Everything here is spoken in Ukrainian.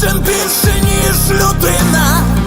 кожен більше, ніж людина.